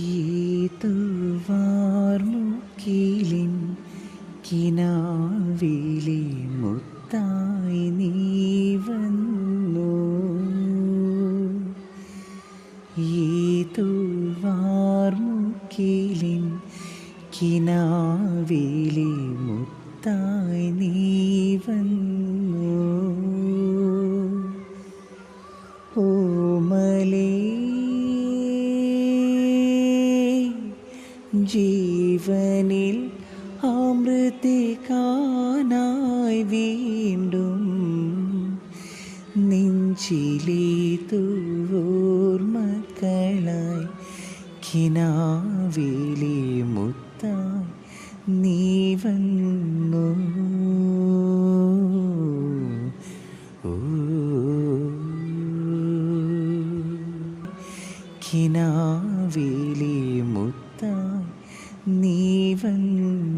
ഏതുവാർമുക്കിലിൻ കിനാവിലെ മുത്തായി നീ വന്നു. ഏതുവാർമുക്കിലിൻ കിനാവിലെ മുത്തായി നീ വന്നു. ഓമലേ ജീവനിൽ അമൃതി കാണായി വീണ്ടും നെഞ്ചിലി തൂർമക്കളായി കിനാവിലെ മുത്തായി നീ വന്നു. കിനാവിലെ even